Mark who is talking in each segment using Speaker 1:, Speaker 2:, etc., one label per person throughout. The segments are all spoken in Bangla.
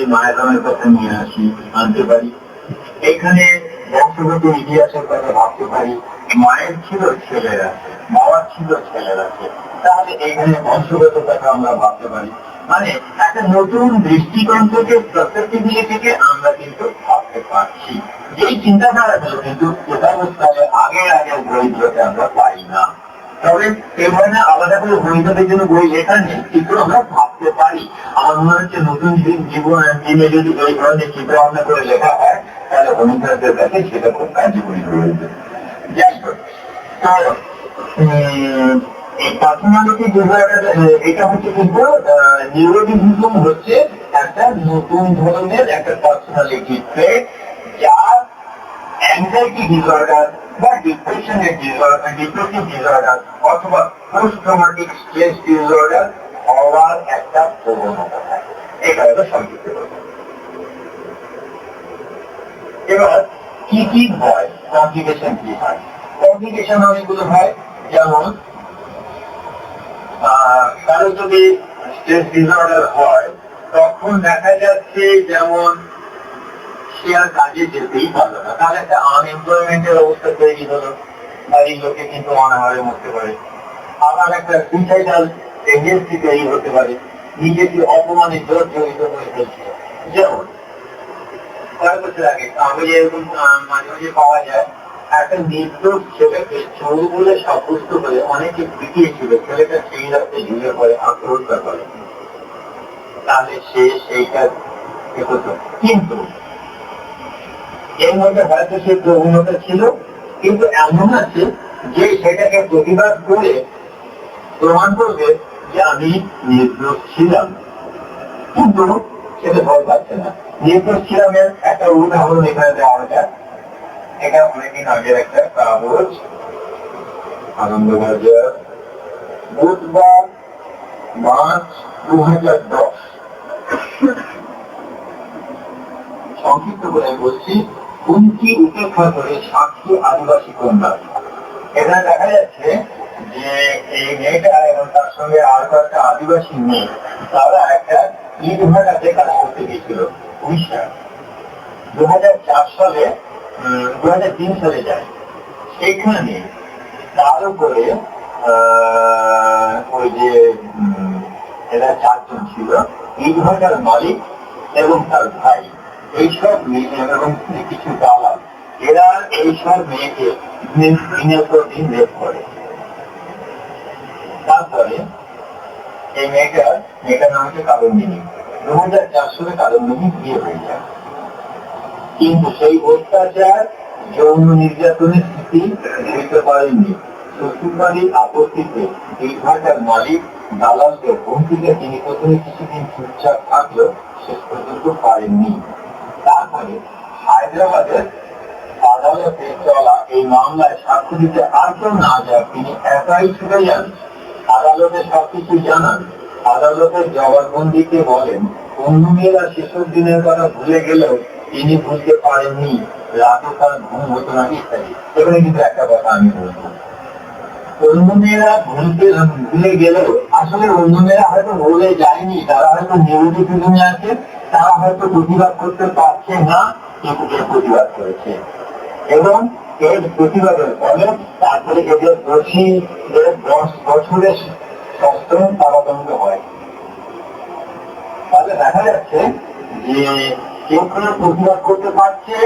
Speaker 1: যদি মায়ের নামের কথা নিয়ে আসি আনতে পারি। এখানে বংশগত ইতিহাসের কথা ভাবতে পারি। মায়ের ছিল ছেলের বাবার ছিল ছেলের। তাহলে এখানে বংশগত কথা আমরা ভাবতে পারি। মানে একটা নতুন দৃষ্টিকোণ থেকে, প্রত্যেকটি থেকে আমরা কিন্তু ভাবতে পারছি। যেই চিন্তাধারাগুলো কিন্তু আগে আগে বইগুলোতে আমরা পাই না। তবে এ ধরনের আলাদা করে বইগুলোর জন্য বই লেখা নেই কিন্তু আমরা ভাবতে পারি। আমার হচ্ছে নতুন জীবন দিনে যদি এই ধরনের চিন্তা ভাবনা করে লেখা হয়, তাহলে অনুপ্রাণের কাছে সেটা খুব কার্যকরী হয়ে যাই হোক এটা হচ্ছে কিন্তু নিউরোটিভিজম হচ্ছে একটা নতুন ধরনের একটা পার্সোনালিটি ট্রেট যার অ্যাংজাইটি ডিসঅর্ডার বা ডিপ্রেশনের ডিসঅর্ডার ডিপ্রেসিভ ডিসঅর্ডার অথবা পোস্ট ট্রমাটিক স্ট্রেস ডিসঅর্ডার হওয়ার একটা প্রবণতা থাকে। এটা হলো সংক্ষিপ্ত এবার, কি কি হয়? কমপ্লিকেশন কি হয়? কমপ্লিকেশন অনেকগুলো হয়। যেমন কারও যদি স্ট্রেস ডিসঅর্ডার হয়, তখন দেখা যাচ্ছে যেমন সে আর কাজে যেতেই পারল না। তাহলে একটা আনএমপ্লয়মেন্টের অবস্থা তৈরি হলো। বাড়ির লোকে কিন্তু অনাহারে মরতে পারে। আবার একটা সুইসাইডাল টেন্ডেন্সি তৈরি হতে পারে। নিজেকে অপমানে জড়িত হয়ে ফেলছে যেমন কয়েক বছর আগে আমি এরকম মাঝে মাঝে পাওয়া যায়, একটা নির্দোষ ছেলেকে চোর বলে সাব্যস্ত করে অনেকে পিটিয়েছিল। ছেলেটা সেই রাস্তে ঝুলে পড়ে আত্মহত্যা করে। তাহলে সে সেইটা কিন্তু এর মধ্যে হয়তো সে প্রবণতা ছিল, কিন্তু এমন আছে যে সেটাকে প্রতিবাদ করে প্রমাণ করবে যে আমি নির্দোষ ছিলাম। কিন্তু সেটা ভয় পাচ্ছে না। নির্দোষ ছিলাম একটা উদাহরণ এখানে দেওয়া যায় এটা অনেকদিন আগের একটা কাগজ। আনন্দবাজার, বুধবার, মার্চ দু হাজার দশ। সংক্ষিপ্ত করে বলছি হুমকি উপেক্ষা করে সাক্ষী আদিবাসী কন্যা এখানে দেখা যাচ্ছে যে এই মেয়েটা এবং তার সঙ্গে আর কয়েকটা আদিবাসী মেয়ে। তারা একটা ইট ভাটাতে কাজ করতে গিয়েছিল, উড়িষ্যা। দু হাজার চার সালে দু হাজার তিন সালে যায়। সেখানে তার উপরে ওই যে এরা চারজন ছিল ইট ভাটার মালিক এবং তার ভাই। এইসব মেয়ে এবং কিছু দালাল এরা এইসব মেয়েকে দিনের পর দিন রেপ করে। তারপরে এই মেয়েটার মেয়েটার নাম হচ্ছে কাদম্বিনী দু হাজার চার সালে কাদম্বিনী বিয়ে হয়ে যায়। কিন্তু সেই অত্যাচার, যৌন নির্যাতনের স্থিতি বুঝতে পারেননি। শ্বশুরবাড়ির আপত্তিতে ভাটার মালিক দালালদের হুমকিতে তিনি প্রথমে কিছুদিন চুপচাপ থাকলেও শেষ পর্যন্ত পারেননি। তারপরে হায়দ্রাবাদের আদালতে চলা এই মামলায় সাক্ষ্য দিতে আর কেউ না যায়। তিনি একাই ছুটে যান। আদালতে সবকিছু জানান। আদালতের জবানবন্দিতে বলেন অন্য মেয়েরা শেষের দিনের কথা ভুলে গেলেও তিনি ভুলতে পারেননি রাতে তার ঘুম হতো না ইত্যাদি। এখানে কিন্তু একটা কথা আমি বলব। অন্য মেয়েরা ভুলতে ভুলে গেলেও আসলে অন্য মেয়েরা হয়তো ভুলে যায়নি। তারা হয়তো নিউরোটিফিজমে আছে তারা হয়তো প্রতিবাদ করতে পারছে কিন্তু এর প্রতিবাদ করেছে এবং এর প্রতিবাদের ফলে তারপরে এদের দোষী দশ বছরের সশ্রম কারাদণ্ড হয়। তাহলে দেখা যাচ্ছে যে কেউ কেউ প্রতিবাদ করতে পারছে,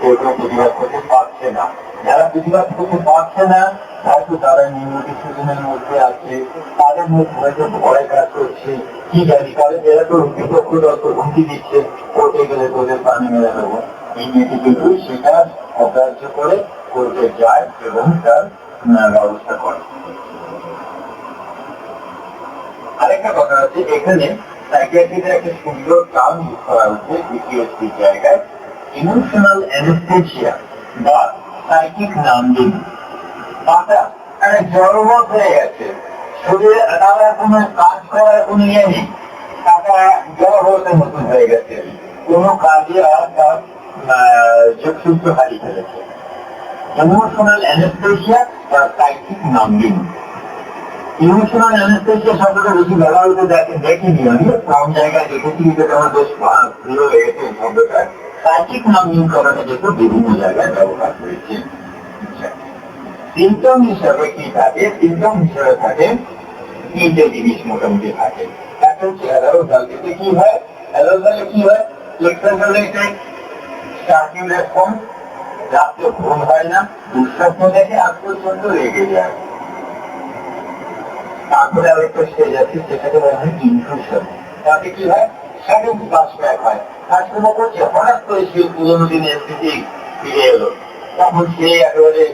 Speaker 1: কেউ কেউ প্রতিবাদ করতে পারছে না। যারা প্রতিবাদ করতে পারছে না, হয়তো তারা নিউরোটিফিজমের মধ্যে আছে, তাদের মধ্যে হয়তো ভয় কাজ করছে। কি জানি, কারণ এরা তো বিপক্ষ দল তো হুমকি দিচ্ছে, কোর্টে গেলে তোদের পানি মেরে দেবো। এই মেয়েটি কিন্তু সেটা অগ্রাহ্য করে কোর্টে যায় এবং তার ব্যবস্থা করে। আরেকটা কথা আছে, এখানে সাইকিয়াট্রিদের একটা সুন্দর টার্ম করা হচ্ছে বিপিএসসির জায়গায় ইমোশনাল অ্যানেস্থেশিয়া বা সাইকিক নামদিন মাথা একটা জড়বৎ হয়ে গেছে। শরীরে কাজ করার ইয়ে নেই। মতন হয়ে গেছে। কাজে আর তার হারিয়ে ফেলেছে। ইমোশনাল অ্যানেস্থেশিয়া সাইকিক ইমোশনাল শব্দটা বেশি ব্যবহৃত দেখে দেখিনি আমি। কম জায়গায় দেখেছি, যেটা আমার বেশ প্রিয় লেগেছে শব্দটা। নামিং করাটা যেহেতু বিভিন্ন জায়গায় ব্যবহার করেছে সিমটম হিসাবে কি থাকে? সিমটম হিসাবে থাকে তিনটে জিনিস মোটামুটি থাকে। একটা হচ্ছে এতে কি হয়? অ্যালোজালে কি হয়? দেখে যায় তারপরে আরেকটা স্টেজ আছে, সেটাকে বলা হয় ইনফিউশন তাতে কি হয়? সাডেন ফ্লাশব্যাক হয়। কাজকর্ম করছে হঠাৎ করে সে পুরোনো দিনের স্মৃতি ফিরে এলো। তখন সে একেবারে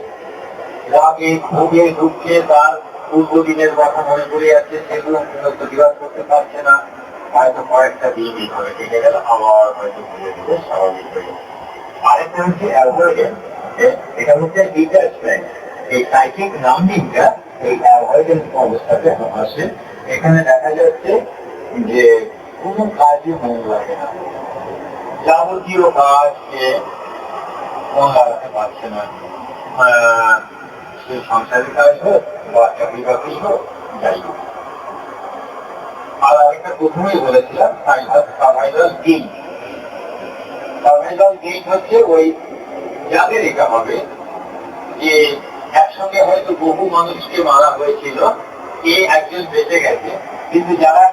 Speaker 1: রাগে ক্ষোভে দুঃখে তার পূর্ব দিনের কথা মনে পড়ে যাচ্ছে সেগুলো প্রতিবাদ করতে পারছে না। হয়তো কয়েকটা দিন এইভাবে কেটে গেল, আবার হয়তো ধীরে ধীরে স্বাভাবিক হয়ে আরেকটা হচ্ছে অ্যাভয়েডেন্স এটা হচ্ছে ডিটাচমেন্ট এই সাইকিক নাম্বিংটা এই অ্যাভয়েডেন্স অবস্থাতে আসে। এখানে দেখা যাচ্ছে যে কোনো কাজে মন লাগে না। যাবতীয় কাজ সে লাগাতে পারছে না সে সংসারের কাজ হোক বা চাকরি বাকরি হোক যাই হোক আর আরেকটা প্রথমেই বলেছিলাম সার্ভাইভাল গেম সার্ভাইভাল গেম হচ্ছে ওই যাদের এটা হবে, যে একসঙ্গে হয়তো বহু মানুষকে মারা হয়েছিল কে একজন বেঁচে গেছে। কিন্তু যারা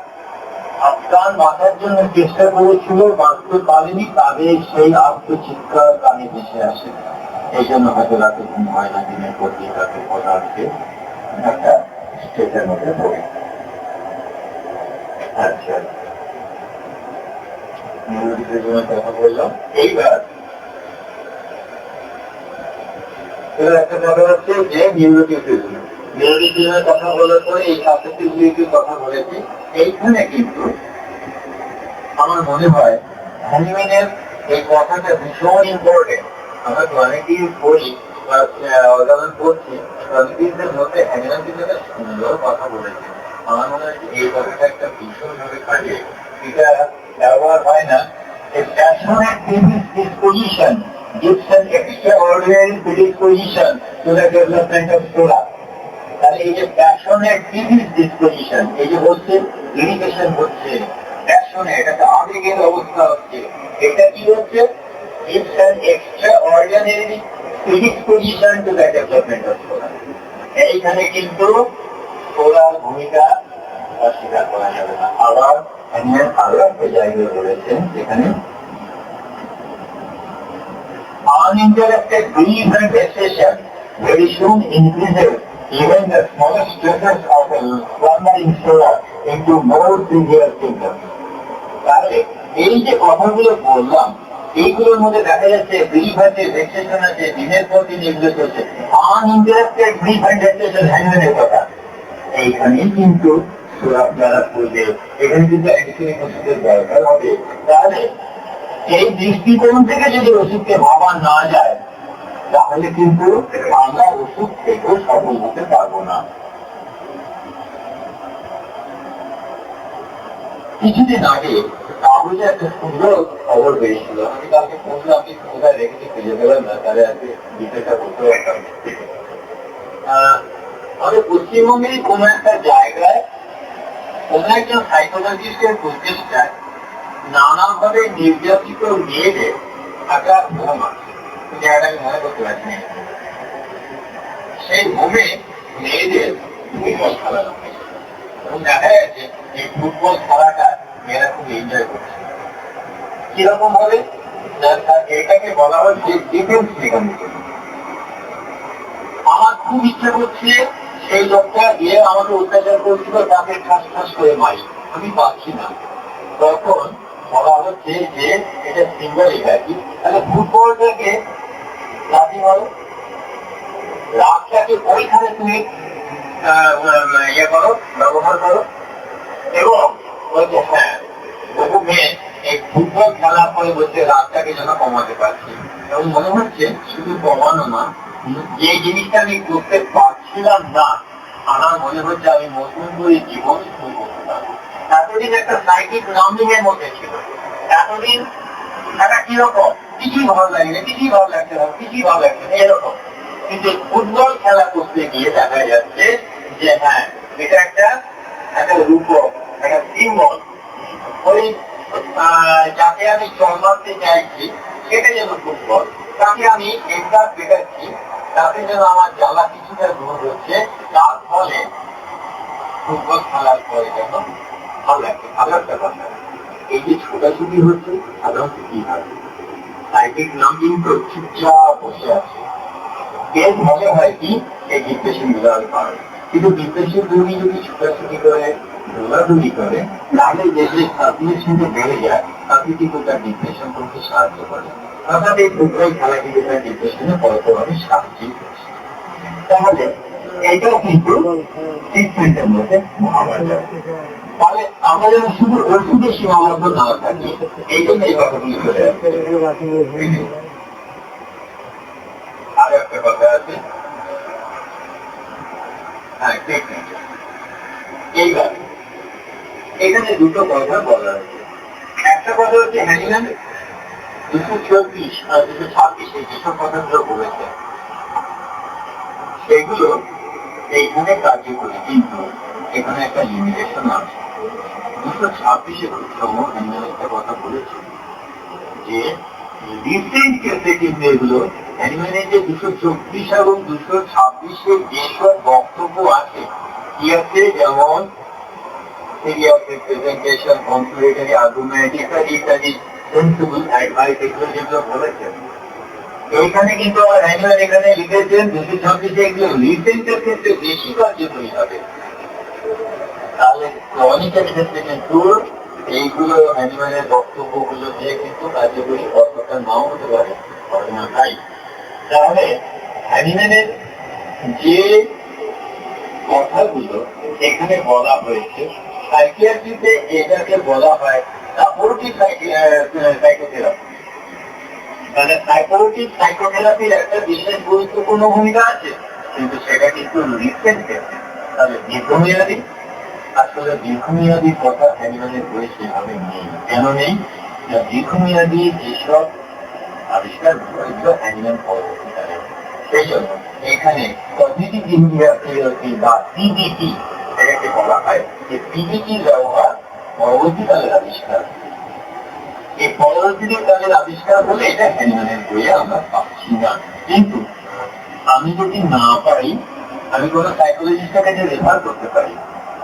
Speaker 1: আফগান বাঁচার জন্য চেষ্টা করেছিল বাঁচতে পারেনি তাদের সেই আত্মচিৎকার কানে ভেসে আসে। এই জন্য হয়তো রাতে ঘুম হয় না, দিনের পর দিন রাতে পদার্থে আচ্ছা। কথা বলার পরে এই সাবজেক্টিভিটির কথা বলেছি, এইখানে কিন্তু আমার মনে হয় হ্যানিম্যানের এই কথাটা ভীষণ ইম্পর্টেন্ট আমরা তো অনেকেই পড়ি বা পড়ছি অনেকের মধ্যে হ্যানিম্যান কিন্তু একটা সুন্দর কথা বলেছে। আমার মনে হয় এই কথাটা একটা ভীষণভাবে কাজে। এটা ব্যবহার হয় না। A passionate disposition gives an extraordinary predisposition to the development of solar. তাহলে এই যে প্যাশনের ডিজিজ ডিসপোজিশন এই যে হচ্ছে ইরিগেশন হচ্ছে প্যাশনে এটা একটা আবেগের অবস্থা হচ্ছে এটা কি হচ্ছে it's an extraordinary predisposition to the development of solar এইখানে কিন্তু সোলার ভূমিকা অস্বীকার করা যাবে না আবার হ্যানিয়ার আরো একটা জায়গায় বলেছেন যেখানে uninterrupted grief and vexation very soon increases even the smallest stresses of a slumbering soul into more severe symptoms. তাহলে এই যে কথাগুলো বললাম, এইগুলোর মধ্যে দেখা যাচ্ছে গ্রিফ আছে ভেক্সেশন আছে, দিনের পর দিন এগুলো চলছে। আনইন্টারাপ্টেড গ্রিফ অ্যান্ড ভেক্সেশন হ্যান্ডেলের কথা। কিন্তু করবে, এখানে কিন্তু ওষুধের দরকার হবে। তাহলে এই দৃষ্টিকোণ থেকে যদি ওষুধকে ভাবা না যায়, তাহলে কিন্তু আমরা ওষুধ থেকেও সফল হতে পারব না। কিছুদিন আগে কাগজে একটা সুন্দর খবর বেরিয়েছিল। আমি কালকে পড়লে আপনি কোথায় রেখেছি খুঁজে পেলাম না, তাহলে আজকে বিষয়টা বলতে পারতাম। আমাদের পশ্চিমবঙ্গের কোনো একটা জায়গায় কোনো একজন সাইকোলজিস্টের প্রচেষ্টায় নানাভাবে নির্যাতিত মেয়েদের একটা হোম আছে জায়গাটা আমি মনে করতে পারছি না। সেই হোমে মেয়েদের ফুটবল খেলানো হয়েছে। এবং দেখা যাচ্ছে এই ফুটবল খেলাটা কীরকম ভাবে এটাকে বলা হচ্ছে ডিফেন্স মেকানিজম আমার খুব ইচ্ছে করছে সেই লোকটা গিয়ে আমাকে অত্যাচার করছিল, তাকে ঠাস ঠাস করে মারি আমি পাচ্ছি না। তখন বলা হচ্ছে যে এটা সিম্বলিক আর কি তাহলে ফুটবলটাকে লাঠি মারো রাগটাকে ওইখানে তুমি ইয়ে করো, ব্যবহার করো। এবং বহু মেয়ে এই ফুটবল খেলার পরে বলছে রাগটাকে যেন কমাতে পারছি। এবং হচ্ছে শুধু কমানো না, যে জিনিসটা আমি করতে পারছিলাম না, আমার হচ্ছে আমি নতুন করে জীবন শুরু করতে পারব। এতদিন একটা সাইকিক নামিং এর একটা ভালো লাগে না কিছুই ভালো লাগছে না, কিছুই ভালো লাগছে না, এরকম। কিন্তু ফুটবল খেলা করতে গিয়ে দেখা যাচ্ছে যে হ্যাঁ এটা রূপক। একটা সিম্বল ওই যাকে আমি জন্মাতে চাইছি, সেটা যেন ফুটবল। তাকে আমি তাতে যেন আমার জ্বালা কিছুটা দূর হচ্ছে। তার ফলে ফুটবল খেলার পরে যেন ভালো লাগছে, ভালো একটা কথা। এই যে ছোটাছুটি হচ্ছে, সাধারণত কি হয়? সাইকেল নামিং তো বসে আছে। এর মনে হয় কি, এই ডিপ্রেশন কারণ। কিন্তু ডিপ্রেশন রোগী যদি ছোটাছুটি করে দৌড়াদৌড়ি করে, তাহলে দেশের সার্কুলেশনটা বেড়ে যায় তাতে কিন্তু তার ডিপ্রেশন করতে সাহায্য করে। অর্থাৎ এই ফুটবল খেলা কিন্তু তার ডিপ্রেশনে পরোক্ষভাবে সাহায্য করছে। তাহলে এটাও কিন্তু ট্রিটমেন্টের মধ্যে মহাবাজার তাহলে আমরা যেন শুধু ওষুধে সীমাবদ্ধ না থাকি এই জন্য এই কথাগুলি চলে আর একটা কথা আছে। হ্যাঁ টেকনিক এইবার এখানে দুটো কথা বলা হয়েছে একটা কথা হচ্ছে হ্যানিম্যান দুশো চব্বিশ আর দুশো ছাব্বিশে যেসব কথাগুলো বলেছে, সেগুলো এইখানে কার্যকরী, কিন্তু এখানে একটা লিমিটেশন আছে। দুশো ছাব্বিশে সময় একটা কথা বলেছে যে রিসেন্ট কেসে কিন্তু এগুলো অ্যানিমেলের যে দুশো চব্বিশ এবং দুশো ছাব্বিশে যেসব বক্তব্য আছে, কি আছে? যেমন theory of representation, complementary argument, ইত্যাদি ইত্যাদি sensible advice এগুলো যেগুলো বলেছেন এইখানে কিন্তু আমার অ্যানিমেল এখানে লিখেছেন দুশো ছাব্বিশে এগুলো রিসেন্টের ক্ষেত্রে বেশি কার্যকরী হবে। তাহলে ক্রনিকের ক্ষেত্রে এইগুলো অ্যানিমেলের বক্তব্যগুলো দিয়ে কিন্তু কার্যকরী কতটা নাও হতে পারে হবে না তাই তাহলে অ্যানিমেলের যে কথাগুলো এখানে বলা হয়েছে সাইকিয়াট্রিতে এটাকে বলা হয় সাপোর্টিভ সাইকোথেরাপি মানে সাইকোলজিক সাইকোথেরাপির একটা বিশেষ গুরুত্বপূর্ণ ভূমিকা আছে, কিন্তু সেটা কিন্তু রিসেন্ট তাহলে দীর্ঘমেয়াদী? আসলে দীর্ঘমেয়াদী কথা অ্যানিমালের বই সেভাবে নেই। কেন নেই? দীর্ঘমেয়াদী যেসব আবিষ্কার এগুলো অ্যানিমাল পরবর্তীকালে সেই জন্য এখানে বা পিডিটি এটাকে বলা হয় যে ব্যবহার পরবর্তীকালের আবিষ্কার। এই পরবর্তীকালের আবিষ্কার এটা বইয়ে আমরা পাচ্ছি না। কিন্তু আমি যদি না পারি, আমি কোনো সাইকোলজিস্টের কাছে রেফার করতে পারি।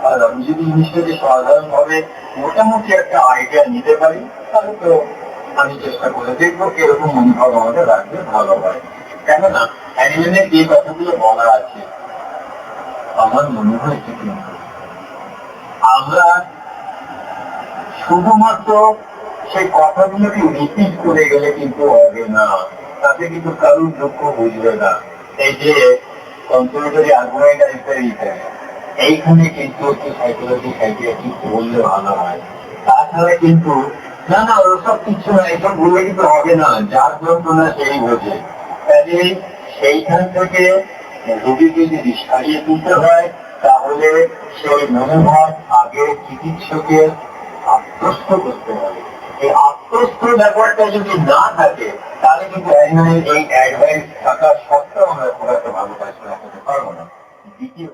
Speaker 1: আর আমি যদি জিনিসটাকে সাধারণভাবে মোটামুটি একটা আইডিয়া নিতে পারি, তাহলে তো আমি চেষ্টা করে দেখব কীরকম মনোভাব আমাদের রাখলে ভালো হয়। কেননা অ্যানিমেলের যে কথাগুলো বলা আছে আমার মনে হয়েছে কিন্তু আমরা শুধুমাত্র সেই কথাগুলোকে রিপিট করে গেলে কিন্তু হবে না। তাতে কিন্তু কারুর দুঃখ বুঝবে না। এই যে কম্পিউটারি আর্গুমেন্ট ইত্যাদি এইখানে কিন্তু একটু সাইকোলজি সাইকিয়াট্রিক বললে ভালো হয়। তাছাড়া কিন্তু না না, ওসব কিছু না, এসব বললে কিন্তু হবে না। যার যন্ত্রণা সেই বোঝে। কাজে সেইখান থেকে রোগীকে যদি সারিয়ে তুলতে হয়, তাহলে সেই মনোভাব আগে চিকিৎসকের আত্মস্থ করতে হবে। এই আত্মস্থ ব্যাপারটা যদি না থাকে, তাহলে কিন্তু একজনের এই অ্যাডভাইস থাকা সত্ত্বেও আমরা খুব একটা ভালো কাজ করা করতে পারব না। দ্বিতীয়